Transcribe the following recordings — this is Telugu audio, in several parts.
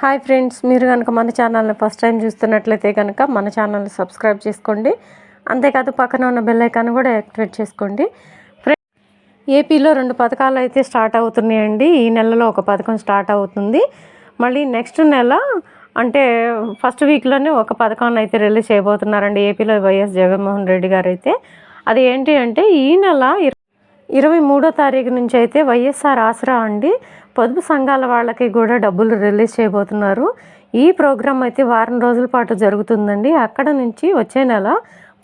హాయ్ ఫ్రెండ్స్ మీరు కనుక మన ఛానల్ని ఫస్ట్ టైం చూస్తున్నట్లయితే కనుక మన ఛానల్ని సబ్స్క్రైబ్ చేసుకోండి. అంతేకాదు పక్కన ఉన్న బెల్ ఐకాన్ కూడా యాక్టివేట్ చేసుకోండి. ఫ్రెండ్ ఏపీలో రెండు పథకాలు అయితే స్టార్ట్ అవుతున్నాయండి. ఈ నెలలో ఒక పథకం స్టార్ట్ అవుతుంది. మళ్ళీ నెక్స్ట్ నెల అంటే ఫస్ట్ వీక్లోనే ఒక పథకాన్ని అయితే రిలీజ్ చేయబోతున్నారండి ఏపీలో వైఎస్ జగన్మోహన్ రెడ్డి గారు అయితే. అది ఏంటి అంటే ఈ నెల ఇరవై మూడో తారీఖు నుంచి అయితే వైఎస్ఆర్ ఆసరా అండి. పొదుపు సంఘాల వాళ్ళకి కూడా డబ్బులు రిలీజ్ చేయబోతున్నారు. ఈ ప్రోగ్రామ్ అయితే వారం రోజుల పాటు జరుగుతుందండి. అక్కడ నుంచి వచ్చే నెల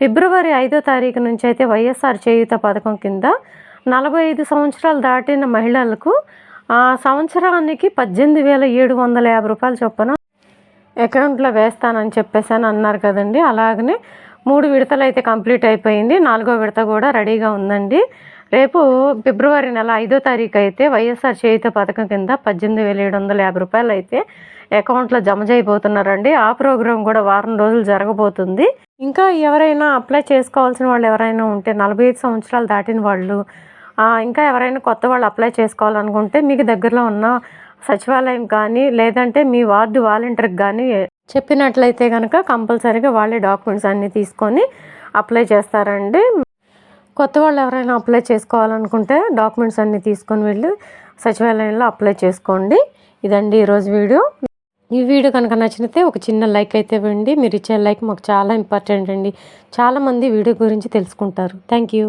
ఫిబ్రవరి ఐదో తారీఖు నుంచి అయితే వైఎస్ఆర్ చేయూత పథకం కింద నలభై ఐదు సంవత్సరాలు దాటిన మహిళలకు ఆ సంవత్సరానికి పద్దెనిమిది వేల ఏడు వందల యాభై రూపాయలు చొప్పున అకౌంట్లో వేస్తానని చెప్పేసి అని అన్నారు కదండి. అలాగనే మూడు విడతలు అయితే కంప్లీట్ అయిపోయింది. నాలుగో విడత కూడా రెడీగా ఉందండి. రేపు ఫిబ్రవరి నెల ఐదో తారీఖు అయితే వైఎస్ఆర్ చేయుత పథకం కింద పద్దెనిమిది వేల ఏడు వందల యాభై రూపాయలు అయితే అకౌంట్లో జమ చేయబోతున్నారండి. ఆ ప్రోగ్రాం కూడా వారం రోజులు జరగబోతుంది. ఇంకా ఎవరైనా అప్లై చేసుకోవాల్సిన వాళ్ళు ఎవరైనా ఉంటే నలభై ఐదు సంవత్సరాలు దాటిన వాళ్ళు ఇంకా ఎవరైనా కొత్త వాళ్ళు అప్లై చేసుకోవాలనుకుంటే మీకు దగ్గరలో ఉన్న సచివాలయం కానీ లేదంటే మీ వార్డు వాలంటీర్కి కానీ చెప్పినట్లయితే కనుక కంపల్సరీగా వాళ్ళే డాక్యుమెంట్స్ అన్నీ తీసుకొని అప్లై చేస్తారండి. కొత్త వాళ్ళు ఎవరైనా అప్లై చేసుకోవాలనుకుంటే డాక్యుమెంట్స్ అన్నీ తీసుకొని వెళ్ళి సచివాలయంలో అప్లై చేసుకోండి. ఇదండి ఈరోజు వీడియో. ఈ వీడియో కనుక నచ్చినతే ఒక చిన్న లైక్ అయితే ఇవ్వండి. మీరు ఇచ్చే లైక్ మాకు చాలా ఇంపార్టెంట్ అండి. చాలామంది వీడియో గురించి తెలుసుకుంటారు. Thank you